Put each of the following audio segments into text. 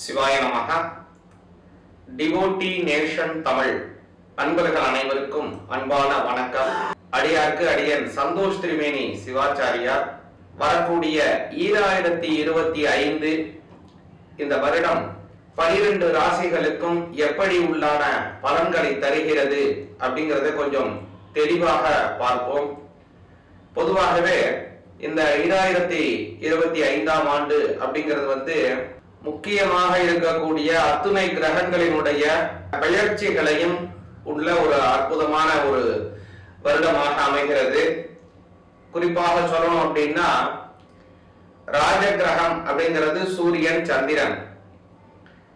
சிவாய நமக. Devotee nation Tamil. அன்பர்கள் அனைவருக்கும் அன்பான வணக்கம். அடியார்க்கு அடியன் சந்தோஷ் திரிவேணி சிவாச்சாரியார். வரக்கூடிய ஈராயிரத்தி இருபத்தி ஐந்து இந்த வருடம் பனிரெண்டு ராசிகளுக்கும் எப்படி உள்ளான பலன்களை தருகிறது அப்படிங்கறத கொஞ்சம் தெளிவாக பார்ப்போம். பொதுவாகவே இந்த ஈராயிரத்தி இருபத்தி ஐந்தாம் ஆண்டு அப்படிங்கிறது வந்து முக்கியமாக இருக்கக்கூடிய அத்துணை கிரகங்களினுடைய பெயர்ச்சிகளையும் உள்ள ஒரு அற்புதமான ஒரு வருடமாக அமைகிறது. குறிப்பாக சொல்லணும் அப்படின்னா ராஜ கிரகம் அப்படிங்கிறது சூரியன் சந்திரன்.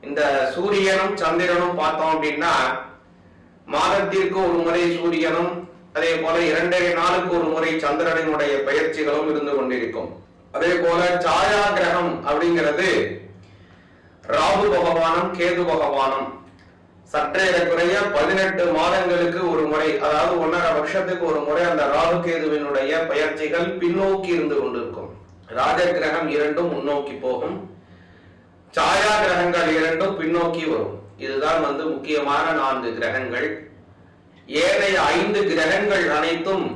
இந்த சூரியனும் சந்திரனும் பார்த்தோம் அப்படின்னா மாதத்திற்கு ஒரு முறை சூரியனும் அதே போல இரண்டரை நாளுக்கு ஒரு முறை சந்திரனினுடைய பயிற்சிகளும் இருந்து கொண்டிருக்கும். அதே போல சாயா கிரகம் அப்படிங்கிறது ராகு பகவானும் கேது பகவானும். குறைய பதினெட்டு மாதங்களுக்கு ஒரு முறை அதாவது ஒன்றரை வருஷத்துக்கு ஒரு முறை அந்த ராகு கேதுவினுடைய பயிற்சிகள் பின்னோக்கி இருந்து கொண்டிருக்கும். ராஜ கிரகம் இரண்டும் முன்னோக்கி போகும். சாயா கிரகங்கள் இரண்டும் பின்னோக்கி வரும். இதுதான் வந்து முக்கியமான நான்கு கிரகங்கள். ஏனைய ஐந்து கிரகங்கள் அனைத்தும்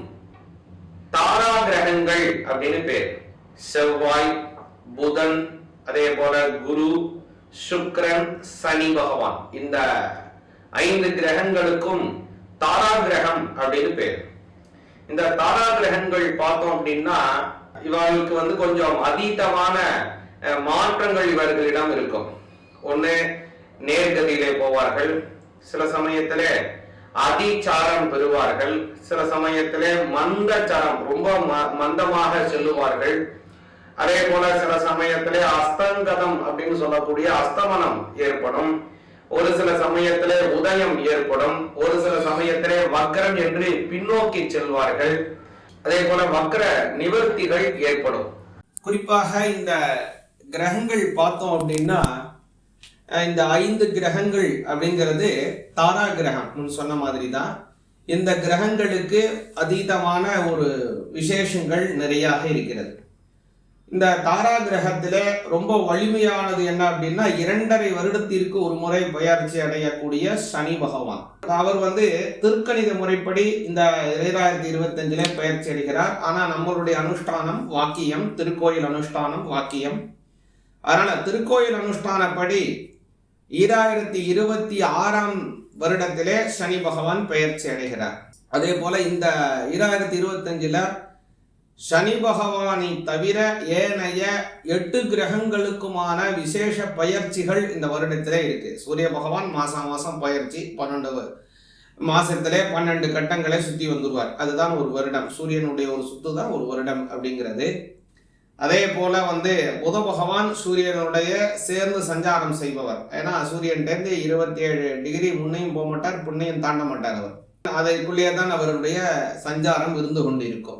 தாரா கிரகங்கள் அப்படின்னு பேர். செவ்வாய் புதன் அதே போல குரு சுக்ரன் சனி பகவான். இந்த ஐந்து கிரகங்களுக்கும் தாரா கிரகம் அப்படின்னு பேர். இந்த தாரா கிரகங்கள் பார்த்தோம் அப்படின்னா இவர்களுக்கு வந்து கொஞ்சம் அதீதமான அஹ், மாற்றங்கள் இவர்களிடம் இருக்கும். ஒண்ணு நேர்கதியிலே போவார்கள். சில சமயத்தில் அதிச்சாரம் பெறுவார்கள். சில சமயத்தில் மந்தச்சாரம் ரொம்ப ம- மந்தமாக செல்லுவார்கள். அதே போல சில சமயத்திலே அஸ்தங்கதம் அப்படின்னு சொல்லக்கூடிய அஸ்தமனம் ஏற்படும். ஒரு சில சமயத்திலே உதயம் ஏற்படும். ஒரு சில சமயத்திலே வக்ரம் என்று பின்னோக்கி செல்வார்கள். அதே போல வக்ர நிவர்த்திகள் ஏற்படும். குறிப்பாக இந்த கிரகங்கள் பார்த்தோம் அப்படின்னா இந்த ஐந்து கிரகங்கள் அப்படிங்கிறது தாரா கிரகம் சொன்ன மாதிரி தான் இந்த கிரகங்களுக்கு அதீதமான ஒரு விசேஷங்கள் நிறையாக இருக்கிறது. இந்த தாரா கிரகத்தில் ரொம்ப வலிமையானது என்ன அப்படின்னா இரண்டரை வருடத்திற்கு ஒரு முறை பயிற்சி அடையக்கூடிய சனி பகவான். அவர் வந்து திருக்கணித முறைப்படி இந்த இரண்டாயிரத்தி இருபத்தஞ்சிலே பயிற்சி அடைகிறார். ஆனால் நம்மளுடைய அனுஷ்டானம் வாக்கியம் திருக்கோயில் அனுஷ்டானம் வாக்கியம். அதனால் திருக்கோயில் அனுஷ்டானப்படி ஈராயிரத்தி இருபத்தி ஆறாம் வருடத்திலே சனி பகவான் பெயர்ச்சி அடைகிறார். அதே போல் இந்த ஈராயிரத்தி இருபத்தஞ்சில் சனி பகவானை தவிர ஏனைய எட்டு கிரகங்களுக்குமான விசேஷ பயிற்சிகள் இந்த வருடத்திலே இருக்கு. சூரிய பகவான் மாசம் மாசம் பயிற்சி பன்னெண்டு மாசத்திலே பன்னெண்டு கட்டங்களை சுத்தி வந்துருவார். அதுதான் ஒரு வருடம். சூரியனுடைய ஒரு சுத்து தான் ஒரு வருடம் அப்படிங்கிறது. அதே போல வந்து புத பகவான் சூரியனுடைய சேர்ந்து சஞ்சாரம் செய்பவர். ஏன்னா சூரியன்டேருந்து இருபத்தி ஏழு டிகிரி முன்னையும் போக மாட்டார் புண்ணையும் தாண்ட மாட்டார் அவர். அதற்குள்ளேயே தான் அவருடைய சஞ்சாரம் இருந்து கொண்டு இருக்கும்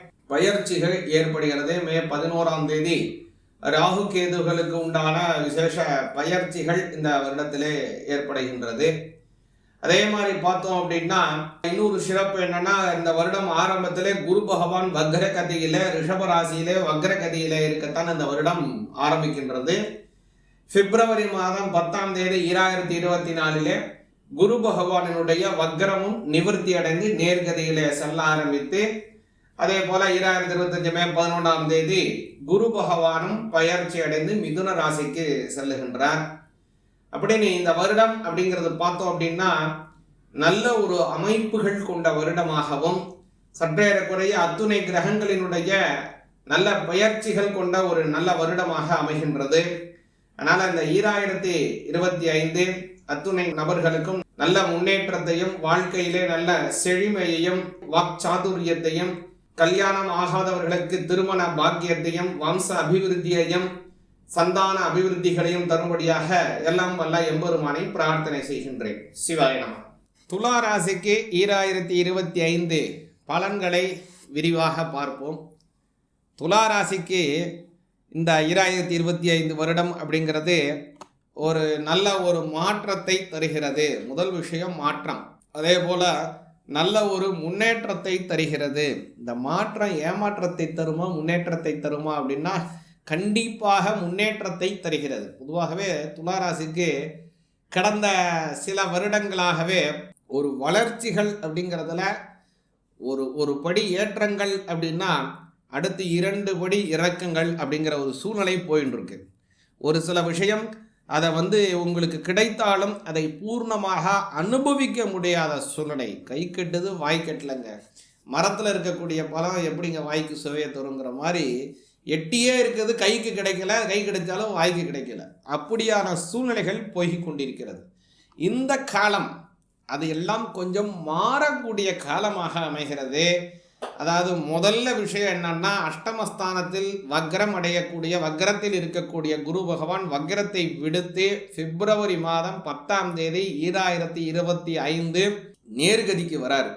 பயிற்சிகள் ஏற்படுகிறது. மே பதினோராம் தேதி ராகு கேதுகளுக்கு உண்டான விசேஷ பயிற்சிகள் இந்த வருடத்திலே ஏற்படுகின்றது. அதே மாதிரி பார்த்தோம் அப்படின்னா இன்னொரு சிறப்பு என்னன்னா இந்த வருடம் ஆரம்பத்திலே குரு பகவான் வக்ர கதியில ரிஷப ராசியிலே வக்ர கதியில இருக்கத்தான் இந்த வருடம் ஆரம்பிக்கின்றது. பிப்ரவரி மாதம் பத்தாம் தேதி ஈராயிரத்தி இருபத்தி நாலிலே குரு பகவானினுடைய வக்ரமும் நிவர்த்தி அடைந்து நேர்கதியிலே செல்ல ஆரம்பித்து அதே போல ஈராயிரத்தி இருபத்தஞ்சு மே பதினொன்றாம் தேதி குரு பகவானும் பயிற்சி அடைந்து மிதுன ராசிக்கு செல்லுகின்றார். அப்படின்னு இந்த வருடம் அப்படிங்கிறது பார்த்தோம் அப்படின்னா நல்ல ஒரு அமைப்புகள் கொண்ட வருடமாகவும் சற்றேறக்குறைய அத்துணை கிரகங்களினுடைய நல்ல பயிற்சிகள் கொண்ட ஒரு நல்ல வருடமாக அமைகின்றது. அதனால் இந்த ஈராயிரத்தி இருபத்தி ஐந்து அத்துணை நபர்களுக்கும் நல்ல முன்னேற்றத்தையும் வாழ்க்கையிலே நல்ல செழுமையையும் வாக்சாதுரியத்தையும் கல்யாணம் ஆகாதவர்களுக்கு திருமண பாக்கியத்தையும் வம்ச அபிவிருத்தியையும் சந்தான அபிவிருத்திகளையும் தரும்படியாக எல்லாம் வல்ல எம்பெருமானை பிரார்த்தனை செய்கின்றேன். சிவாயணம் துலா ராசிக்கு ஈராயிரத்தி இருபத்தி ஐந்து பலன்களை விரிவாக பார்ப்போம். துலா ராசிக்கு இந்த ஈராயிரத்தி இருபத்தி ஐந்து வருடம் அப்படிங்கிறது ஒரு நல்ல ஒரு மாற்றத்தை தருகிறது. முதல் விஷயம் மாற்றம். அதே போல் நல்ல ஒரு முன்னேற்றத்தை தருகிறது. இந்த மாற்றம் ஏமாற்றத்தை தருமா முன்னேற்றத்தை தருமா அப்படின்னா கண்டிப்பாக முன்னேற்றத்தை தருகிறது. பொதுவாகவே துளாராசிக்கு கடந்த சில வருடங்களாகவே ஒரு வளர்ச்சிகள் அப்படிங்கிறதுல ஒரு ஒரு படி ஏற்றங்கள் அப்படின்னா அடுத்து இரண்டு படி இறக்கங்கள் அப்படிங்கிற ஒரு சூழ்நிலை போயின்னு இருக்கு ஒரு சில விஷயம் அதை வந்து உங்களுக்கு கிடைத்தாலும் அதை பூர்ணமாக அனுபவிக்க முடியாத சூழ்நிலை. கை கெட்டுது வாய் கட்டலைங்க. மரத்தில் இருக்கக்கூடிய பழம் எப்படிங்க வாய்க்கு சுவையை தருங்கிற மாதிரி எட்டியே இருக்குது கைக்கு கிடைக்கல கை கிடைச்சாலும் வாய்க்கு கிடைக்கல. அப்படியான சூழ்நிலைகள் போய் கொண்டிருக்கிறது. இந்த காலம் அது எல்லாம் கொஞ்சம் மாறக்கூடிய காலமாக அமைகிறது அதாவது முதல்ல விஷயம் என்னன்னா அஷ்டமஸ்தானத்தில் வக்ரம் அடையக்கூடிய வக்ரத்தில் இருக்கக்கூடிய குரு பகவான் வக்ரத்தை விடுத்து பிப்ரவரி மாதம் பத்தாம் தேதி ஈராயிரத்தி இருபத்தி ஐந்து நேர்கதிக்கு வராரு.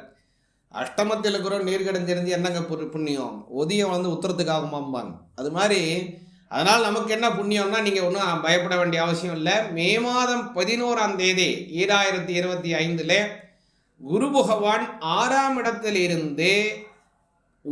அஷ்டமத்தில் இருக்கிற நேர்கடைஞ்சிருந்து என்னங்க புண்ணியம்? உதயம் வந்து உத்தரத்துக்கு ஆகுமாம்பாங்க. அது மாதிரி அதனால் நமக்கு என்ன புண்ணியம்னா நீங்கள் ஒன்றும் பயப்பட வேண்டிய அவசியம் இல்லை. மே மாதம் பதினோராம் தேதி ஈராயிரத்தி இருபத்தி ஐந்தில் குரு பகவான் ஆறாம் இடத்தில் இருந்து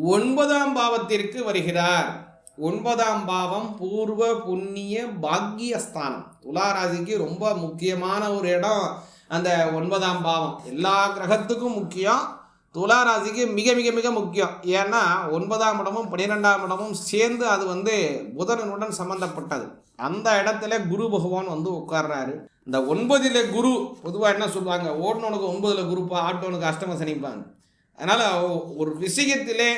ஒன்பதாம் பாவத்திற்கு வருகிறார். ஒன்பதாம் பாவம் பூர்வ புண்ணிய பாக்கியஸ்தானம் துலாராசிக்கு ரொம்ப முக்கியமான ஒரு இடம் அந்த ஒன்பதாம் பாவம். எல்லா கிரகத்துக்கும் முக்கியம். துலாராசிக்கு மிக மிக மிக முக்கியம். ஏன்னா ஒன்பதாம் இடமும் பன்னிரெண்டாம் இடமும் சேர்ந்து அது வந்து புதனனுடன் சம்பந்தப்பட்டது. அந்த இடத்துல குரு பகவான் வந்து உட்கார்றாரு. இந்த ஒன்பதில் குரு பொதுவாக என்ன சொல்லுவாங்க? ஓட்டுனவனுக்கு ஒன்பதில் குருப்பா ஆட்டோனுக்கு அஷ்டம சனிப்பாங்க. அதனால் ஒரு விஷயத்திலே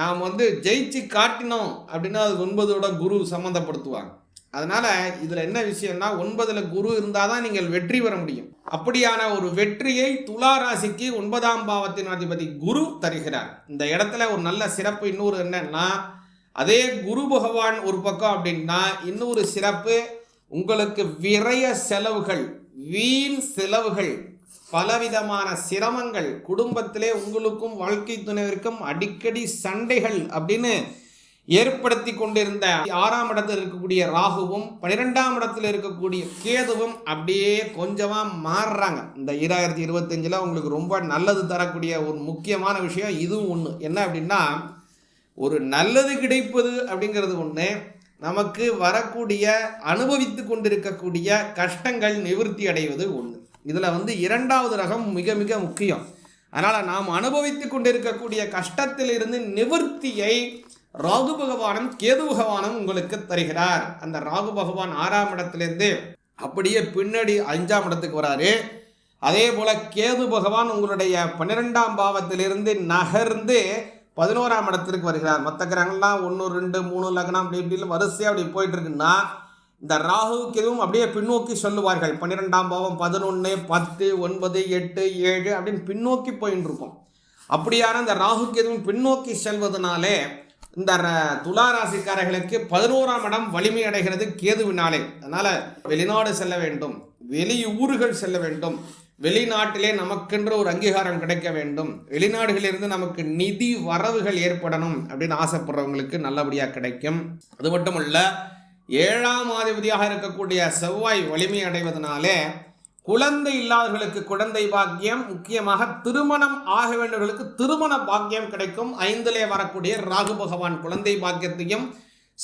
நாம் வந்து ஜெயிச்சு காட்டினோம் அப்படின்னா அது ஒன்பதோட குரு சம்மந்தப்படுத்துவாங்க. அதனால் இதில் என்ன விஷயம்னா ஒன்பதில் குரு இருந்தால் தான் நீங்கள் வெற்றி பெற முடியும். அப்படியான ஒரு வெற்றியை துலா ராசிக்கு ஒன்பதாம் பாவத்தின் அதிபதி குரு தருகிறார். இந்த இடத்துல ஒரு நல்ல சிறப்பு இன்னொரு என்னன்னா அதே குரு பகவான் ஒரு பக்கம் அப்படின்னா இன்னொரு சிறப்பு உங்களுக்கு விரய செலவுகள் வீண் செலவுகள் பலவிதமான சிரமங்கள் குடும்பத்திலே உங்களுக்கும் வாழ்க்கை துணைவிற்கும் அடிக்கடி சண்டைகள் அப்படின்னு ஏற்படுத்தி கொண்டிருந்த ஆறாம் இடத்தில் இருக்கக்கூடிய ராகுவும் பன்னிரெண்டாம் இடத்தில் இருக்கக்கூடிய கேதுவும் அப்படியே கொஞ்சமாக மாறுறாங்க. இந்த ஈராயிரத்தி இருபத்தஞ்சில் உங்களுக்கு ரொம்ப நல்லது தரக்கூடிய ஒரு முக்கியமான விஷயம் இதுவும் ஒன்று என்ன அப்படின்னா ஒரு நல்லது கிடைப்பது அப்படிங்கிறது ஒன்று நமக்கு வரக்கூடிய அனுபவித்து கொண்டிருக்கக்கூடிய கஷ்டங்கள் நிவர்த்தி அடைவது ஒன்று இதில் வந்து இரண்டாவது ரகம் மிக மிக முக்கியம். அதனால் நாம் அனுபவித்து கொண்டிருக்கக்கூடிய கஷ்டத்திலிருந்து நிவர்த்தியை ராகு பகவானும் கேது பகவானும் உங்களுக்கு தருகிறார். அந்த ராகு பகவான் ஆறாம் இடத்துலேருந்து அப்படியே பின்னாடி அஞ்சாம் இடத்துக்கு வராரு. அதே போல் கேது பகவான் உங்களுடைய பன்னிரெண்டாம் பாவத்திலிருந்து நகர்ந்து பதினோராம் இடத்திற்கு வருகிறார். மற்ற கிரகங்கள்லாம் ஒன்று ரெண்டு மூணு லக்னம் அப்படி இப்படின்னு வரிசையாக அப்படி போயிட்டு இருக்குன்னா இந்த ராகு எதுவும் அப்படியே பின்னோக்கி சொல்லுவார்கள். பன்னிரெண்டாம் பாவம் பதினொன்று பத்து ஒன்பது எட்டு ஏழு அப்படின்னு பின்னோக்கி போயின்னு இருக்கும். அப்படியான இந்த ராகு எதுவும் பின்னோக்கி செல்வதனாலே இந்த ர- துலா ராசிக்காரர்களுக்கு பதினோராம் இடம் வலிமை அடைகிறது கேதுவினாலே. அதனால் வெளிநாடு செல்ல வேண்டும். வெளியூர்கள் செல்ல வேண்டும். வெளிநாட்டிலே நமக்கென்று ஒரு அங்கீகாரம் கிடைக்க வேண்டும். வெளிநாடுகளிலிருந்து நமக்கு நிதி வரவுகள் ஏற்படணும் அப்படின்னு ஆசைப்படுறவங்களுக்கு நல்லபடியாக கிடைக்கும். அது மட்டும் இல்லை ஏழாம் அதிபதியாக இருக்கக்கூடிய செவ்வாய் வலிமை அடைவதனாலே குழந்தை இல்லாதவர்களுக்கு குழந்தை பாக்கியம் முக்கியமாக திருமணம் ஆக வேண்டியவர்களுக்கு திருமண பாக்கியம் கிடைக்கும். ஐந்திலே வரக்கூடிய ராகு பகவான் குழந்தை பாக்கியத்தையும்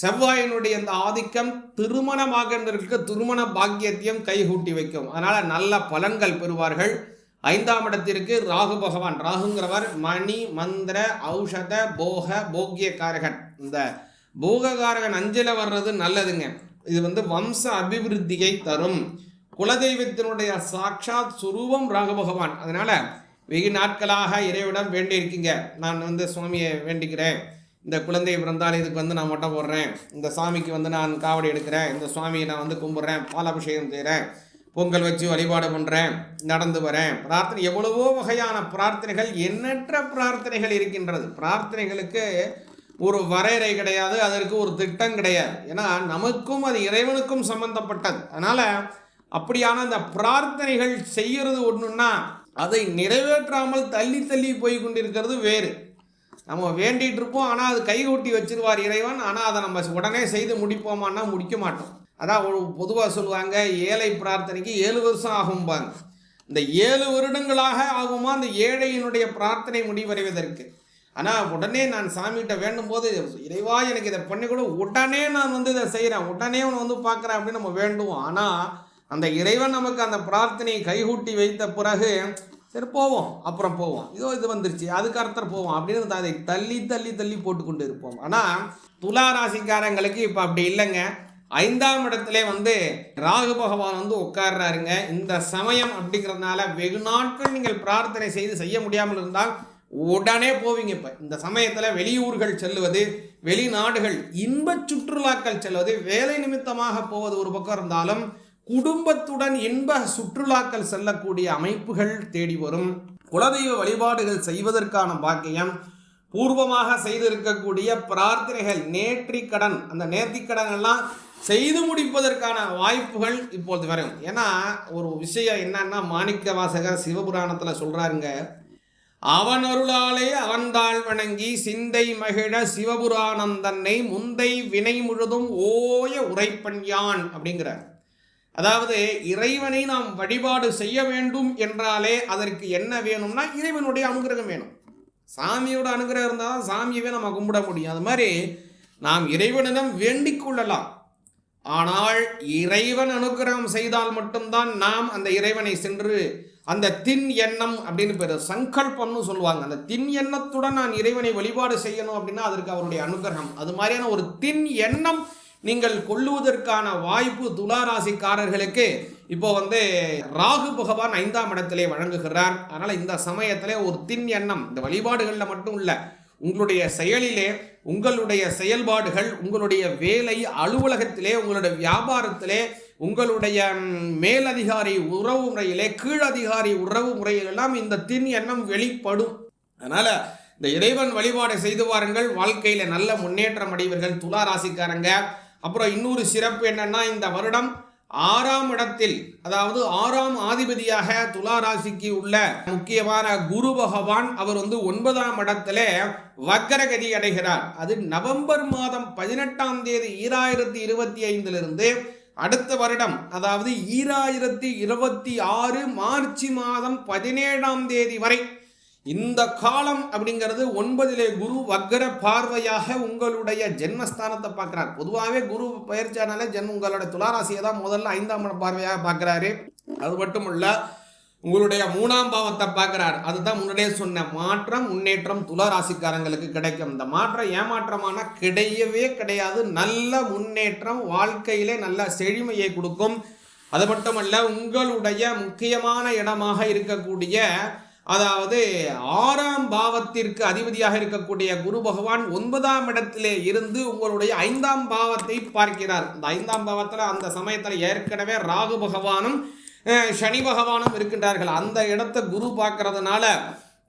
செவ்வாயினுடைய இந்த ஆதிக்கம் திருமணமாகின்றவர்களுக்கு திருமண பாக்கியத்தையும் கைகூட்டி வைக்கும். அதனால் நல்ல பலன்கள் பெறுவார்கள். ஐந்தாம் இடத்திற்கு ராகு பகவான். ராகுங்கிறவர் மணி மந்திர ஔஷத போக போக்கியக்காரகன். இந்த பூககாரகன் அஞ்சில் வர்றது நல்லதுங்க. இது வந்து வம்ச அபிவிருத்தியை தரும். குலதெய்வத்தினுடைய சாட்சாத் சுரூபம் ராகபகவான் பகவான். வெகு நாட்களாக இறைவிடம் வேண்டியிருக்கீங்க நான் வந்து சுவாமியை வேண்டிக்கிறேன். இந்த குழந்தை பிறந்தால் இதுக்கு வந்து நான் மொட்டை போடுறேன். இந்த சாமிக்கு வந்து நான் காவடி எடுக்கிறேன். இந்த சுவாமியை நான் வந்து கும்பிட்றேன். பாலாபிஷேகம் செய்கிறேன் பொங்கல் வச்சு வழிபாடு பண்ணுறேன் நடந்து வரேன். பிரார்த்தனை எவ்வளவோ வகையான பிரார்த்தனைகள் எண்ணற்ற பிரார்த்தனைகள் இருக்கின்றது. பிரார்த்தனைகளுக்கு ஒரு வரையறை கிடையாது அதற்கு ஒரு திட்டம் கிடையாது. ஏன்னா நமக்கும் அது இறைவனுக்கும் சம்பந்தப்பட்டது. அதனால் அப்படியான அந்த பிரார்த்தனைகள் செய்கிறது ஒன்றுன்னா அதை நிறைவேற்றாமல் தள்ளி தள்ளி போய் கொண்டிருக்கிறது வேறு. நம்ம வேண்டிகிட்டு இருப்போம் ஆனால் அது கைகூட்டி வச்சிருவார் இறைவன். ஆனால் அதை நம்ம உடனே செய்து முடிப்போமான்னா முடிக்க மாட்டோம். அதான் ஒரு பொதுவாக சொல்லுவாங்க ஏழை பிரார்த்தனைக்கு ஏழு வருஷம் ஆகும்பாங்க. இந்த ஏழு வருடங்களாக ஆகுமா? அந்த ஏழையினுடைய பிரார்த்தனை முடிவடைவதற்கு. ஆனால் உடனே நான் சாமிகிட்ட வேண்டும் போது இறைவா எனக்கு இதை பண்ணி கூட. உடனே நான் வந்து இதை செய்கிறேன் உடனே அவனை வந்து பார்க்குறேன் அப்படின்னு நம்ம வேண்டுவோம். ஆனால் அந்த இறைவன் நமக்கு அந்த பிரார்த்தனையை கைகூட்டி வைத்த பிறகு சரி போவோம். அப்புறம் போவோம். இதோ இது வந்துருச்சு. அதுக்கு அர்த்தம் போவோம் அப்படின்னு அதை தள்ளி தள்ளி தள்ளி போட்டு கொண்டு இருப்போம். ஆனால் துலா ராசிக்காரங்களுக்கு இப்போ அப்படி இல்லைங்க. ஐந்தாம் இடத்துல வந்து ராகு பகவான் வந்து உட்கார்றாருங்க. இந்த சமயம் அப்படிங்கிறதுனால வெகு நாட்கள் நீங்கள் பிரார்த்தனை செய்து செய்ய முடியாமல் இருந்தால் உடனே போவீங்க இப்போ. இந்த சமயத்தில் வெளியூர்கள் செல்லுவது வெளிநாடுகள் இன்பச் சுற்றுலாக்கள் செல்வது வேலை நிமித்தமாக போவது ஒரு பக்கம் இருந்தாலும் குடும்பத்துடன் இன்ப சுற்றுலாக்கள் செல்லக்கூடிய அமைப்புகள் தேடி வரும். குலதெய்வ வழிபாடுகள் செய்வதற்கான பாக்கியம் பூர்வமாக செய்திருக்கக்கூடிய பிரார்த்தனைகள் நேற்றிக்கடன் அந்த நேர்த்திக் எல்லாம் செய்து முடிப்பதற்கான வாய்ப்புகள் இப்பொழுது வரும். ஏன்னா ஒரு விஷயம் என்னன்னா மாணிக்க வாசகர் சிவபுராணத்தில் சொல்கிறாருங்க அவன் அருளாலே அவன்தாள் வணங்கி சிந்தை மகிழ சிவபுராணம் தன்னை முந்தை வினை முழுதும் ஓய உரைப்பன் யான் அப்படிங்கிறார். அதாவது இறைவனை நாம் வழிபாடு செய்ய வேண்டும் என்றாலே அதற்கு என்ன வேணும்னா இறைவனுடைய அனுகிரகம் வேணும். சாமியோட அனுகிரகம் இருந்தால் தான் சாமியவே நம்ம கும்பிட முடியும். அது மாதிரி நாம் இறைவனிடம் வேண்டிக் கொள்ளலாம். ஆனால் இறைவன் அனுகிரகம் செய்தால் மட்டும்தான் நாம் அந்த இறைவனை சென்று அந்த தின் எண்ணம் அப்படின்னு பேர் சங்கல்பம்னு சொல்லுவாங்க. அந்த தின் எண்ணத்துடன் நான் இறைவனை வழிபாடு செய்யணும் அப்படின்னா அதற்கு அவருடைய அனுகிரகம். அது மாதிரியான ஒரு தின் எண்ணம் நீங்கள் கொள்ளுவதற்கான வாய்ப்பு துளாராசிக்காரர்களுக்கு இப்போ வந்து ராகு பகவான் ஐந்தாம் இடத்திலே வழங்குகிறார். அதனால் இந்த சமயத்திலே ஒரு தின் எண்ணம் இந்த வழிபாடுகளில் மட்டும் இல்லை உங்களுடைய செயலிலே உங்களுடைய செயல்பாடுகள் உங்களுடைய வேலை அலுவலகத்திலே உங்களுடைய வியாபாரத்திலே உங்களுடைய மேலதிகாரி உறவு முறையிலே கீழதிகாரி உறவு முறையிலெல்லாம் இந்த தின் எண்ணம் வெளிப்படும். அதனால் இந்த இறைவன் வழிபாடு செய்து வாருங்கள். வாழ்க்கையில் நல்ல முன்னேற்றம் அடைவீர்கள் துலா ராசிக்காரங்க. அப்புறம் இன்னொரு சிறப்பு என்னன்னா இந்த வருடம் ஆறாம் இடத்தில் அதாவது ஆறாம் ஆதிபதியாக துலா ராசிக்கு உள்ள முக்கியமான குரு பகவான் அவர் வந்து ஒன்பதாம் இடத்துல வக்கரகதி அடைகிறார். அது நவம்பர் மாதம் பதினெட்டாம் தேதி ஈராயிரத்தி இருபத்தி ஐந்திலிருந்து அடுத்த வருடம் அதாவது ஈராயிரத்தி இருபத்தி ஆறு மார்ச் மாதம் பதினேழாம் தேதி வரை இந்த காலம் அப்படிங்கிறது ஒன்பதிலே குரு வக்கர பார்வையாக உங்களுடைய ஜென்மஸ்தானத்தை பார்க்குறார். பொதுவாகவே குரு பயிற்சியானாலே ஜென் உங்களோட துளாராசியை தான் முதல்ல ஐந்தாம் பார்வையாக பார்க்குறாரு. அது மட்டும் இல்லை உங்களுடைய மூணாம் பாவத்தை பார்க்குறார். அதுதான் முன்னாடியே சொன்ன மாற்றம் முன்னேற்றம் துளாராசிக்காரங்களுக்கு கிடைக்கும். இந்த மாற்றம் ஏமாற்றமான கிடையவே கிடையாது. நல்ல முன்னேற்றம் வாழ்க்கையிலே நல்ல செழுமையை கொடுக்கும். அது மட்டுமல்ல உங்களுடைய முக்கியமான இடமாக இருக்கக்கூடிய அதாவது ஆறாம் பாவத்திற்கு அதிபதியாக இருக்கக்கூடிய குரு பகவான் ஒன்பதாம் இடத்திலே இருந்து உங்களுடைய ஐந்தாம் பாவத்தை பார்க்கிறார். இந்த ஐந்தாம் பாவத்தில் அந்த சமயத்தில் ஏற்கனவே ராகு பகவானும் சனி பகவானும் இருக்கின்றார்கள். அந்த இடத்தை குரு பார்க்கறதுனால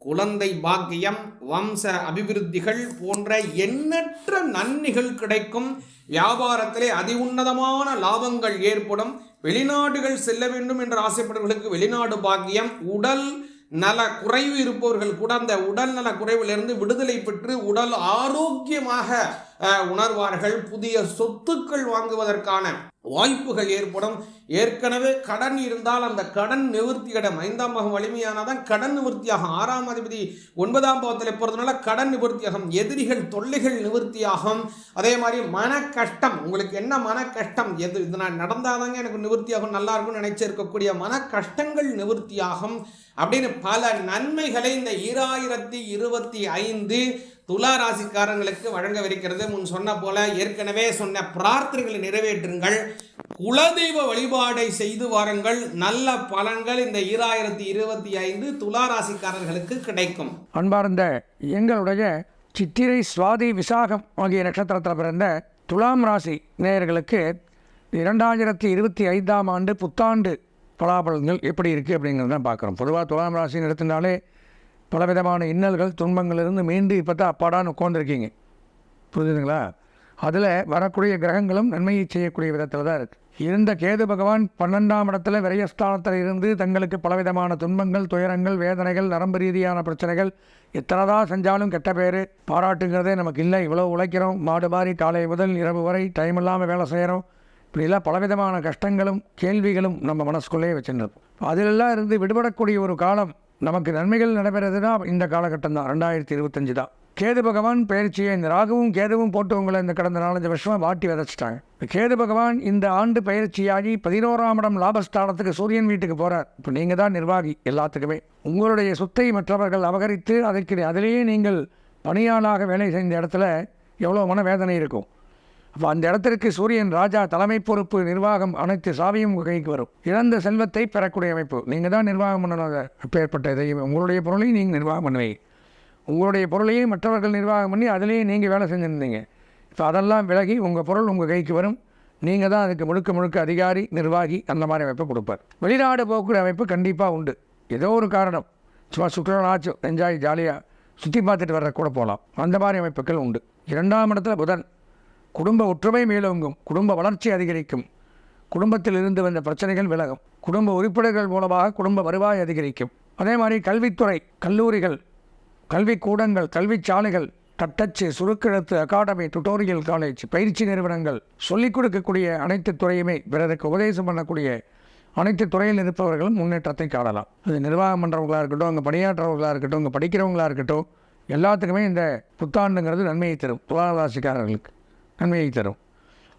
குழந்தை பாக்கியம் வம்ச அபிவிருத்திகள் போன்ற எண்ணற்ற நன்மைகள் கிடைக்கும். வியாபாரத்திலே அதி உன்னதமான லாபங்கள் ஏற்படும். வெளிநாடுகள் செல்ல வேண்டும் என்று ஆசைப்படுவர்களுக்கு வெளிநாடு பாக்கியம் உடல் நல குறைவு இருப்பவர்கள் கூட அந்த உடல் நல குறைவிலிருந்து விடுதலை பெற்று உடல் ஆரோக்கியமாக உணர்வார்கள். புதிய சொத்துக்கள் வாங்குவதற்கான வாய்ப்புகள் ஏற்படும். ஏற்கனவே கடன் இருந்தால் அந்த கடன் நிவர்த்தியிடம் ஐந்தாம் பாகம் வலிமையானதான் கடன் நிவர்த்தியாகும். ஆறாம் அதிபதி ஒன்பதாம் பாவத்தில் போகிறதுனால கடன் நிவர்த்தியாகும். எதிரிகள் தொல்லைகள் நிவர்த்தியாகும். அதே மாதிரி மன கஷ்டம் உங்களுக்கு என்ன மன கஷ்டம் எது? இது நான் நடந்தாதாங்க எனக்கு நிவர்த்தியாகும். நல்லா இருக்கும்னு நினைச்சிருக்கக்கூடிய மன கஷ்டங்கள் நிவர்த்தியாகும். அப்படின்னு பல நன்மைகளை இந்த ஈராயிரத்தி இருபத்தி ஐந்து துலா ராசிக்காரங்களுக்கு வழங்கவிருக்கிறது. முன் சொன்ன போல ஏற்கனவே சொன்ன பிரார்த்தனைகளை நிறைவேற்றுங்கள். குலதெய்வ வழிபாடை செய்து வாருங்கள். நல்ல பலன்கள் இந்த ஈராயிரத்தி இருபத்தி ஐந்து துலா ராசிக்காரர்களுக்கு கிடைக்கும். அன்பார்ந்த எங்களுடைய சித்திரை சுவாதி விசாகம் ஆகிய நட்சத்திரத்தில் பிறந்த துலாம் ராசி நேயர்களுக்கு இரண்டாயிரத்தி இருபத்தி ஐந்தாம் ஆண்டு புத்தாண்டு பலாபலன்கள் எப்படி இருக்குது அப்படிங்கிறத பார்க்குறோம். பொதுவாக துலாம் ராசின்னு எடுத்திருந்தாலே பலவிதமான இன்னல்கள் துன்பங்கள்லேருந்து மீண்டு இப்போ தான் அப்பாடான்னு உட்காந்துருக்கீங்க புரியுதுங்களா அதில் வரக்கூடிய கிரகங்களும் நன்மையை செய்யக்கூடிய விதத்தில் தான் இருக்குது இருந்த கேது பகவான் பன்னெண்டாம் இடத்துல விரயஸ்தானத்தில் இருந்து தங்களுக்கு பலவிதமான துன்பங்கள் துயரங்கள் வேதனைகள் நரம்பு ரீதியான பிரச்சனைகள் எத்தனைதான் செஞ்சாலும் கெட்ட பேர் பாராட்டுங்கிறதே நமக்கு இல்லை. இவ்வளோ உழைக்கிறோம் மாடு மாறி காலை முதல் இரவு வரை டைம் இல்லாமல் வேலை செய்கிறோம் இப்படிலாம் பலவிதமான கஷ்டங்களும் கேள்விகளும் நம்ம மனசுக்குள்ளேயே வச்சுருப்போம் அதிலெல்லாம் இருந்து விடுபடக்கூடிய ஒரு காலம் நமக்கு நன்மைகள் நடைபெறதுன்னா இந்த காலகட்டம் தான் ரெண்டாயிரத்தி இருபத்தஞ்சு தான் கேது பகவான் பயிற்சியை இந்த ராகுவும் கேதுவும் போட்டு உங்களை இந்த கடந்த நாலஞ்சு வருஷமாக வாட்டி விதைச்சிட்டாங்க. கேது பகவான் இந்த ஆண்டு பயிற்சியாகி பதினோராம் இடம் லாபஸ்தானத்துக்கு சூரியன் வீட்டுக்கு போகிறார் இப்போ நீங்கள் தான் நிர்வாகி எல்லாத்துக்குமே. உங்களுடைய சொத்தை மற்றவர்கள் அபகரித்து அதற்கு அதிலேயே நீங்கள் பணியாளாக வேலை செய்த இடத்துல எவ்வளோ மனவேதனை இருக்கும். அப்போ அந்த இடத்திற்கு சூரியன் ராஜா தலைமை பொறுப்பு நிர்வாகம் அனைத்து சாவியும் உங்கள் கைக்கு வரும். இழந்த செல்வத்தை பெறக்கூடிய அமைப்பு. நீங்கள் தான் நிர்வாகம் பண்ணணும். அதை அப்பேற்பட்ட உங்களுடைய பொருளையும் நீங்கள் நிர்வாகம் பண்ணுவீங்க. உங்களுடைய பொருளையும் மற்றவர்கள் நிர்வாகம் பண்ணி அதிலேயே நீங்கள் வேலை செஞ்சுருந்தீங்க. இப்போ அதெல்லாம் விலகி உங்கள் பொருள் உங்கள் கைக்கு வரும். நீங்கள் தான் அதுக்கு முழுக்க முழுக்க அதிகாரி நிர்வாகி அந்த மாதிரி அமைப்பை கொடுப்பார். வெளிநாடு போகக்கூடிய அமைப்பு கண்டிப்பாக உண்டு. ஏதோ ஒரு காரணம். சும்மா சுற்றுலாச்சும் என்ஜாய் ஜாலியாக சுற்றி பார்த்துட்டு வர கூட போகலாம் அந்த மாதிரி அமைப்புகள் உண்டு. இரண்டாம் இடத்துல புதன். குடும்ப ஒற்றுமை மேலோங்கும் குடும்ப வளர்ச்சி அதிகரிக்கும். குடும்பத்தில் இருந்து வந்த பிரச்சனைகள் விலகும். குடும்ப உறுப்பினர்கள் மூலமாக குடும்ப வருவாய் அதிகரிக்கும். அதே மாதிரி கல்வித்துறை கல்லூரிகள் கல்விக்கூடங்கள் கல்விச்சாலைகள் தட்டச்சு சுருக்கெழுத்து அகாடமி டுட்டோரியல் காலேஜ் பயிற்சி நிறுவனங்கள் சொல்லிக் கொடுக்கக்கூடிய அனைத்து துறையுமே பிறருக்கு உபதேசம் பண்ணக்கூடிய அனைத்து துறையில் இருப்பவர்களும் முன்னேற்றத்தை காணலாம். அது நிர்வாகம் பண்ணுறவங்களாக இருக்கட்டும் அங்கே பணியாற்றுறவங்களாக இருக்கட்டும் அங்கே படிக்கிறவங்களாக இருக்கட்டும் எல்லாத்துக்குமே இந்த புத்தாண்டுங்கிறது நன்மையை தரும். துளாராசிக்காரர்களுக்கு. நன்மையை தரும்.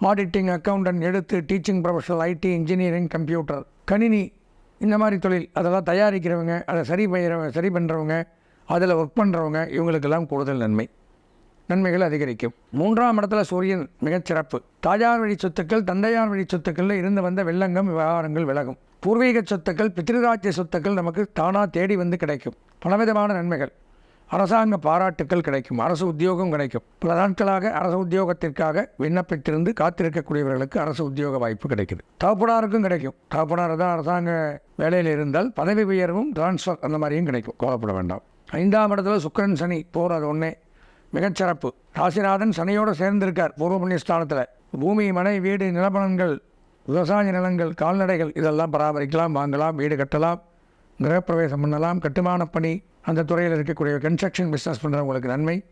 ஆடிட்டிங் அக்கௌண்டன்ட் எடுத்து teaching professional IT engineering computer கணினி இந்த மாதிரி தொழில் அதெல்லாம் தயாரிக்கிறவங்க அதை சரி செய்கிறவங்க சரி பண்ணுறவங்க அதில் ஒர்க் பண்ணுறவங்க இவங்களுக்கெல்லாம் கூடுதல் நன்மை. நன்மைகள் அதிகரிக்கும். மூன்றாம் இடத்துல சூரியன் மிகச்சிறப்பு தாயார் வழி சொத்துக்கள் தந்தையார் வழி சொத்துக்களில் இருந்து வந்த வெள்ளங்கம் விவகாரங்கள் விலகும். பூர்வீக சொத்துக்கள் பித்ருராஜ்ய சொத்துக்கள் நமக்கு தானாக தேடி வந்து கிடைக்கும். பலவிதமான நன்மைகள். அரசாங்க பாராட்டுக்கள் கிடைக்கும் அரசு உத்தியோகம் கிடைக்கும். பல நாட்களாக அரசு உத்தியோகத்திற்காக விண்ணப்பித்திருந்து காத்திருக்கக்கூடியவர்களுக்கு அரசு உத்தியோக வாய்ப்பு கிடைக்குது. தகப்பனாருக்கும் கிடைக்கும். தகப்பனார் தான் அரசாங்க வேலையில் இருந்தால் பதவி உயர்வும் டிரான்ஸ்ஃபர் அந்த மாதிரியும் கிடைக்கும். கோலப்பட வேண்டாம். ஐந்தாம் இடத்துல சுக்கிரன் சனி போகிறது ஒன்றே மிகச்சிறப்பு ராசிநாதன் சனியோடு சேர்ந்திருக்கார். பூர்வ புண்ணியஸ்தானத்தில். பூமி மனை வீடு நிலப்பலன்கள் விவசாய நிலங்கள் கால்நடைகள் இதெல்லாம் பராமரிக்கலாம் வாங்கலாம் வீடு கட்டலாம். கிரகப்பிரவேசம் பண்ணலாம். கட்டுமானப் பணி அந்த துறையில் இருக்கக்கூடிய கன்ஸ்ட்ரக்ஷன் பிஸ்னஸ் பண்ணுறவங்களுக்கு நன்மை.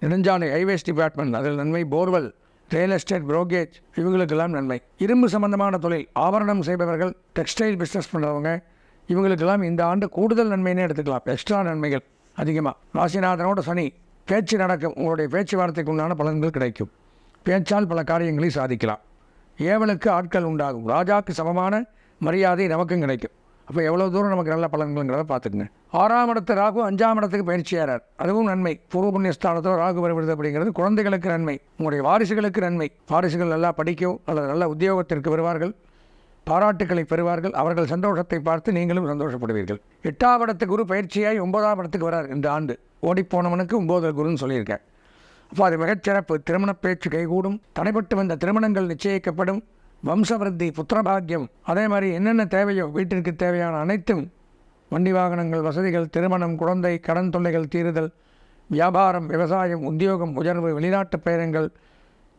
நெடுஞ்சாலை ஹைவேஸ் டிபார்ட்மெண்ட் அதில் நன்மை. போர்வெல் ரியல் எஸ்டேட் புரோக்கேஜ் இவங்களுக்கெல்லாம் நன்மை. இரும்பு சம்பந்தமான தொழில் ஆபரணம் செய்பவர்கள் டெக்ஸ்டைல் பிஸ்னஸ் பண்ணுறவங்க இவங்களுக்கெல்லாம் இந்த ஆண்டு கூடுதல் நன்மைன்னே எடுத்துக்கலாம். எக்ஸ்ட்ரா நன்மைகள் அதிகமாக ராசிநாதனோட சனி பேச்சு நடக்கும். உங்களுடைய பேச்சுவார்த்தைக்கு உண்டான பலன்கள் கிடைக்கும். பேச்சால் பல காரியங்களை சாதிக்கலாம். ஏவலுக்கு ஆட்கள் உண்டாகும். ராஜாவுக்கு சமமான மரியாதை நமக்கும் கிடைக்கும். அப்போ எவ்வளோ தூரம் நமக்கு நல்ல பலன்கள்ங்கிறத பார்த்துக்குங்க. ஆறாம் இடத்து ராகு அஞ்சாம் இடத்துக்கு பயிற்சியாகிறார் அதுவும் நன்மை. பூர்வ புண்ணியஸ்தானத்தில் ராகு வருவது அப்படிங்கிறது குழந்தைகளுக்கு நன்மை. உங்களுடைய வாரிசுகளுக்கு நன்மை. வாரிசுகள் நல்லா படிக்கும் அல்லது நல்ல உத்தியோகத்திற்கு வருவார்கள். பாராட்டுக்களை பெறுவார்கள். அவர்கள் சந்தோஷத்தை பார்த்து நீங்களும் சந்தோஷப்படுவீர்கள். எட்டாம் இடத்து குரு பயிற்சியாய் ஒன்பதாம் இடத்துக்கு வரார் இந்த ஆண்டு. ஓடிப்போனவனுக்கு ஒன்பது குருன்னு சொல்லியிருக்கேன் அப்போ அது மிகச்சிறப்பு. திருமண பேச்சு கைகூடும். தடைபட்டு வந்த திருமணங்கள் நிச்சயிக்கப்படும். வம்சவருத்தி புத்திரபாக்கியம் அதே மாதிரி என்னென்ன தேவையோ வீட்டிற்கு தேவையான அனைத்தும் வண்டி வாகனங்கள் வசதிகள் திருமணம் குழந்தை கடன் தொல்லைகள் தீருதல் வியாபாரம் விவசாயம் உத்தியோகம் உயர்வு வெளிநாட்டு பயணங்கள்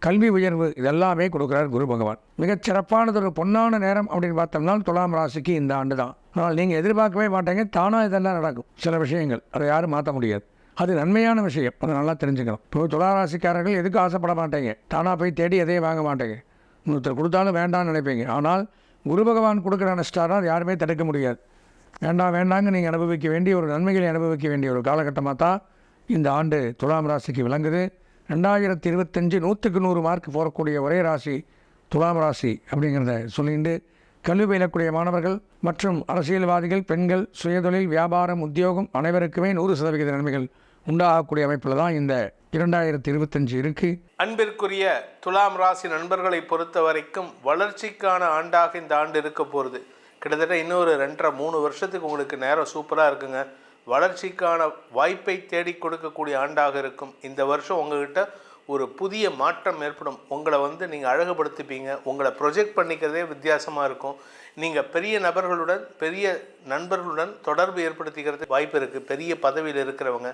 கல்வி உயர்வு இதெல்லாமே கொடுக்குறார் குரு பகவான். மிகச் சிறப்பானதொரு பொன்னான நேரம் அப்படின்னு பார்த்தோம்னா துலாம் ராசிக்கு இந்த ஆண்டு தான். ஆனால் நீங்கள் எதிர்பார்க்கவே மாட்டேங்க தானாக இதெல்லாம் நடக்கும். சில விஷயங்கள் அதை யாரும் மாற்ற முடியாது. அது நன்மையான விஷயம் அதை நல்லா தெரிஞ்சுக்கணும். இப்போ துலா ராசிக்காரர்கள் எதுக்கும் ஆசைப்பட மாட்டேங்க தானாக போய் தேடி எதையும் வாங்க மாட்டேங்க. இன்னொருத்தர் கொடுத்தாலும் வேண்டாம்னு நினைப்பீங்க. ஆனால் குரு பகவான் கொடுக்குற அனுஷ்டாரம் யாருமே தடுக்க முடியாது. வேண்டாம் வேண்டாங்க நீங்கள் அனுபவிக்க வேண்டிய ஒரு நன்மைகளை அனுபவிக்க வேண்டிய ஒரு காலகட்டமாக தான் இந்த ஆண்டு துலாம் ராசிக்கு விளங்குது. ரெண்டாயிரத்தி இருபத்தஞ்சு நூற்றுக்கு நூறு மார்க் போகக்கூடிய ஒரே ராசி துலாம் ராசி அப்படிங்கிறத சொல்லிட்டு கல்வி பயிலக்கூடிய மாணவர்கள் மற்றும் அரசியல்வாதிகள் பெண்கள் சுயதொழில் வியாபாரம் உத்தியோகம் அனைவருக்குமே நூறு சதவிகித நன்மைகள் உண்டாகக்கூடிய அமைப்பில் தான் இந்த இரண்டாயிரத்தி இருபத்தஞ்சு இருக்குது அன்பிற்குரிய துலாம் ராசி நண்பர்களை பொறுத்த வரைக்கும் வளர்ச்சிக்கான ஆண்டாக இந்த ஆண்டு இருக்க போகிறது கிட்டத்தட்ட இன்னொரு ரெண்டரை மூணு வருஷத்துக்கு உங்களுக்கு நேரம் சூப்பராக இருக்குங்க. வளர்ச்சிக்கான வாய்ப்பை தேடி கொடுக்கக்கூடிய ஆண்டாக இருக்கும். இந்த வருஷம் உங்ககிட்ட ஒரு புதிய மாற்றம் ஏற்படும். உங்களை வந்து நீங்கள் அழகுபடுத்திப்பீங்க. உங்களை ப்ரொஜெக்ட் பண்ணிக்கிறதே வித்தியாசமாக இருக்கும். நீங்கள் பெரிய நபர்களுடன் பெரிய நண்பர்களுடன் தொடர்பு ஏற்படுத்திக்கிறது வாய்ப்பு இருக்குது பெரிய பதவியில் இருக்கிறவங்க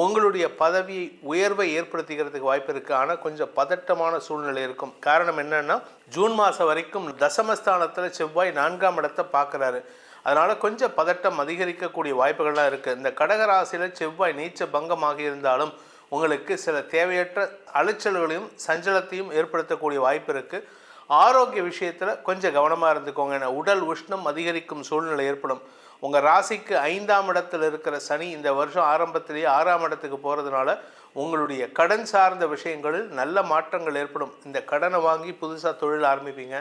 உங்களுடைய பதவியை உயர்வை ஏற்படுத்திக்கிறதுக்கு வாய்ப்பு இருக்குது ஆனால் கொஞ்சம் பதட்டமான சூழ்நிலை இருக்கும். காரணம் என்னென்னா ஜூன் மாதம் வரைக்கும் தசமஸ்தானத்தில் செவ்வாய் நான்காம் இடத்தை பார்க்குறாரு அதனால் கொஞ்சம் பதட்டம் அதிகரிக்கக்கூடிய வாய்ப்புகள்லாம் இருக்குது இந்த கடகராசியில் செவ்வாய் நீச்ச பங்கமாக இருந்தாலும் உங்களுக்கு சில தேவையற்ற அலைச்சல்களையும் சஞ்சலத்தையும் ஏற்படுத்தக்கூடிய வாய்ப்பு இருக்குது ஆரோக்கிய விஷயத்தில் கொஞ்சம் கவனமாக இருந்துக்கோங்க. ஏன்னா உடல் உஷ்ணம் அதிகரிக்கும் சூழ்நிலை ஏற்படும். உங்கள் ராசிக்கு ஐந்தாம் இடத்தில் இருக்கிற சனி இந்த வருஷம் ஆரம்பத்திலேயே ஆறாம் இடத்துக்கு போகிறதுனால உங்களுடைய கடன் சார்ந்த விஷயங்களில் நல்ல மாற்றங்கள் ஏற்படும். இந்த கடனை வாங்கி புதுசாக தொழில் ஆரம்பிப்பீங்க.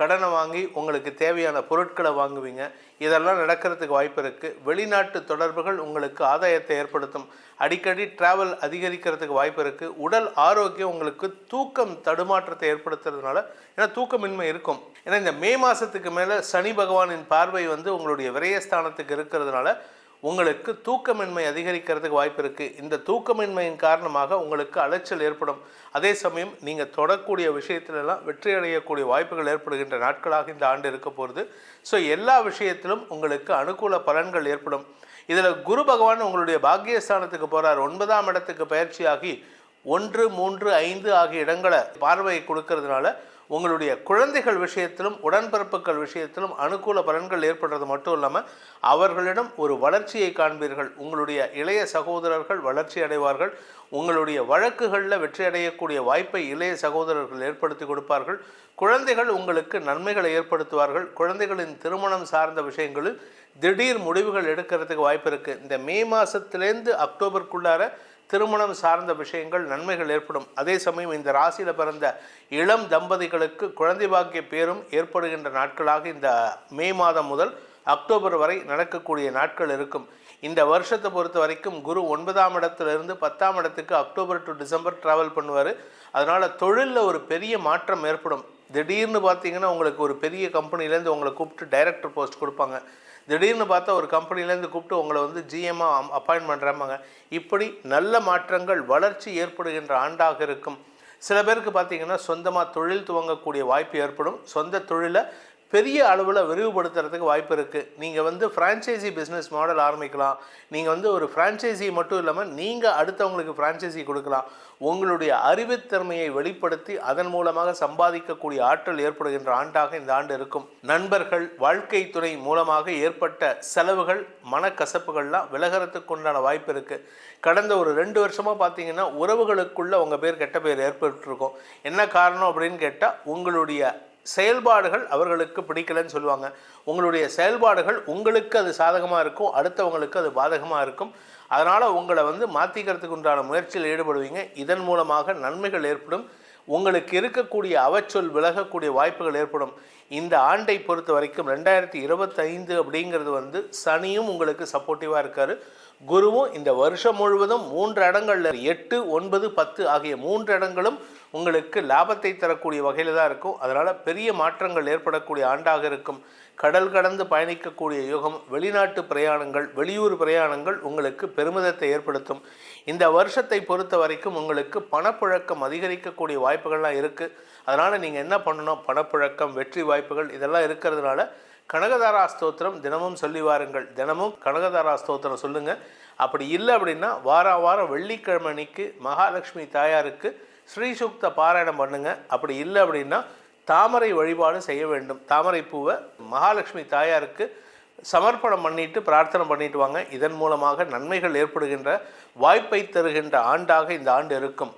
கடனை வாங்கி உங்களுக்கு தேவையான பொருட்களை வாங்குவீங்க. இதெல்லாம் நடக்கிறதுக்கு வாய்ப்பு இருக்குது வெளிநாட்டு தொடர்புகள் உங்களுக்கு ஆதாயத்தை ஏற்படுத்தும். அடிக்கடி டிராவல் அதிகரிக்கிறதுக்கு வாய்ப்பு இருக்குது உடல் ஆரோக்கியம் உங்களுக்கு தூக்கம் தடுமாற்றத்தை ஏற்படுத்துறதுனால ஏன்னா தூக்கமின்மை இருக்கும். ஏன்னா இந்த மே மாதத்துக்கு மேலே சனி பகவானின் பார்வை வந்து உங்களுடைய விரயஸ்தானத்துக்கு இருக்கிறதுனால உங்களுக்கு தூக்கமின்மை அதிகரிக்கிறதுக்கு வாய்ப்பு இருக்குது இந்த தூக்கமின்மையின் காரணமாக உங்களுக்கு அலைச்சல் ஏற்படும். அதே சமயம் நீங்கள் தொடக்கூடிய விஷயத்திலெல்லாம் வெற்றி அடையக்கூடிய வாய்ப்புகள் ஏற்படுகின்ற நாட்களாக இந்த ஆண்டு இருக்க போகிறது ஸோ எல்லா விஷயத்திலும் உங்களுக்கு அனுகூல பலன்கள் ஏற்படும். இதில் குரு பகவான் உங்களுடைய பாக்கியஸ்தானத்துக்கு போகிறார் ஒன்பதாம் இடத்துக்கு பயிற்சியாகி ஒன்று மூன்று ஐந்து ஆகிய இடங்களை பார்வையை கொடுக்கறதுனால உங்களுடைய குழந்தைகள் விஷயத்திலும் உடன்பிறப்புகள் விஷயத்திலும் அனுகூல பலன்கள் ஏற்படுறது மட்டும் இல்லாமல் அவர்களிடம் ஒரு வளர்ச்சியை காண்பீர்கள். உங்களுடைய இளைய சகோதரர்கள் வளர்ச்சி அடைவார்கள். உங்களுடைய வழக்குகளில் வெற்றி அடையக்கூடிய வாய்ப்பை இளைய சகோதரர்கள் ஏற்படுத்தி கொடுப்பார்கள். குழந்தைகள் உங்களுக்கு நன்மைகளை ஏற்படுத்துவார்கள். குழந்தைகளின் திருமணம் சார்ந்த விஷயங்களில் திடீர் முடிவுகள் எடுக்கிறதுக்கு வாய்ப்பு இருக்குது இந்த மே மாதத்துலேருந்து அக்டோபருக்குள்ளார திருமணம் சார்ந்த விஷயங்கள் நன்மைகள் ஏற்படும். அதே சமயம் இந்த ராசியில் பிறந்த இளம் தம்பதிகளுக்கு குழந்தை பாக்கிய பேரும் ஏற்படுகின்ற நாட்களாக இந்த மே மாதம் முதல் அக்டோபர் வரை நடக்கக்கூடிய நாட்கள் இருக்கும். இந்த வருஷத்தை பொறுத்த வரைக்கும் குரு ஒன்பதாம் இடத்துலேருந்து பத்தாம் இடத்துக்கு அக்டோபர் டு டிசம்பர் ட்ராவல் பண்ணுவார். அதனால் தொழிலில் ஒரு பெரிய மாற்றம் ஏற்படும். திடீர்னு பார்த்தீங்கன்னா உங்களுக்கு ஒரு பெரிய கம்பெனிலேருந்து உங்களை கூப்பிட்டு டைரக்டர் போஸ்ட் கொடுப்பாங்க. திடீர்னு பார்த்தா ஒரு கம்பெனிலேருந்து கூப்பிட்டு உங்களை வந்து ஜிஎம்மாக அப்பாயின்ட் பண்ணுறாங்க இப்படி நல்ல மாற்றங்கள் வளர்ச்சி ஏற்படுகின்ற ஆண்டாக இருக்கும். சில பேருக்கு பார்த்தீங்கன்னா சொந்தமாக தொழில் துவங்கக்கூடிய வாய்ப்பு ஏற்படும். சொந்த தொழிலை பெரிய அளவில் விரிவுபடுத்துறதுக்கு வாய்ப்பு இருக்குது நீங்கள் வந்து ஃப்ரான்ச்சைசி பிஸ்னஸ் மாடல் ஆரம்பிக்கலாம். நீங்கள் வந்து ஒரு ஃப்ரான்ச்சைசி மட்டும் இல்லாமல் நீங்கள் அடுத்தவங்களுக்கு ஃப்ரான்ச்சைசி கொடுக்கலாம். உங்களுடைய அறிவுத்திறமையை வெளிப்படுத்தி அதன் மூலமாக சம்பாதிக்கக்கூடிய ஆற்றல் ஏற்படுகின்ற ஆண்டாக இந்த ஆண்டு இருக்கும். நண்பர்கள் வாழ்க்கை துறை மூலமாக ஏற்பட்ட செலவுகள் மனக்கசப்புகள்லாம் விலகிறதுக்கு உண்டான வாய்ப்பு இருக்குது கடந்த ஒரு ரெண்டு வருஷமாக பார்த்தீங்கன்னா உறவுகளுக்குள்ளே உங்கள் பேர் கெட்ட பேர் ஏற்பட்டுருக்கும். என்ன காரணம் அப்படின்னு கேட்டால் உங்களுடைய செயல்பாடுகள் அவர்களுக்கு பிடிக்கலன்னு சொல்லுவாங்க. உங்களுடைய செயல்பாடுகள் உங்களுக்கு அது சாதகமாக இருக்கும் அடுத்தவங்களுக்கு அது பாதகமாக இருக்கும். அதனால் உங்களை வந்து மாற்றிக்கிறதுக்கு உண்டான முயற்சியில் ஈடுபடுவீங்க. இதன் மூலமாக நன்மைகள் ஏற்படும். உங்களுக்கு இருக்கக்கூடிய அவச்சொல் விலகக்கூடிய வாய்ப்புகள் ஏற்படும். இந்த ஆண்டை பொறுத்த வரைக்கும் ரெண்டாயிரத்தி இருபத்தைந்து அப்படிங்கிறது வந்து சனியும் உங்களுக்கு சப்போர்ட்டிவாக இருக்கார். குருவும் இந்த வருஷம் முழுவதும் மூன்று இடங்கள்ல எட்டு ஒன்பது பத்து ஆகிய மூன்று இடங்களும் உங்களுக்கு லாபத்தை தரக்கூடிய வகையில் தான் இருக்கும். அதனால் பெரிய மாற்றங்கள் ஏற்படக்கூடிய ஆண்டாக இருக்கும். கடல் கடந்து பயணிக்கக்கூடிய யுகம் வெளிநாட்டு பிரயாணங்கள் வெளியூர் பிரயாணங்கள் உங்களுக்கு பெருமிதத்தை ஏற்படுத்தும். இந்த வருஷத்தை பொறுத்த வரைக்கும் உங்களுக்கு பணப்புழக்கம் அதிகரிக்கக்கூடிய வாய்ப்புகள்லாம் இருக்குது அதனால் நீங்கள் என்ன பண்ணணும்? பணப்புழக்கம் வெற்றி வாய்ப்புகள் இதெல்லாம் இருக்கிறதுனால கனகதாரா ஸ்தோத்திரம் தினமும் சொல்லி வாருங்கள். தினமும் கனகதாரா ஸ்தோத்திரம் சொல்லுங்கள் அப்படி இல்லை அப்படின்னா வார வாரம் வெள்ளிக்கிழமை அன்னைக்கு மகாலட்சுமி தாயாருக்கு ஸ்ரீசுக்த பாராயணம் பண்ணுங்கள் அப்படி இல்லை அப்படின்னா தாமரை வழிபாடு செய்ய வேண்டும். தாமரை பூவை மகாலட்சுமி தாயாருக்கு சமர்ப்பணம் பண்ணிட்டு பிரார்த்தனை பண்ணிட்டு வாங்க. இதன் மூலமாக நன்மைகள் ஏற்படுகின்ற வாய்ப்பை தருகின்ற ஆண்டாக இந்த ஆண்டு இருக்கும்.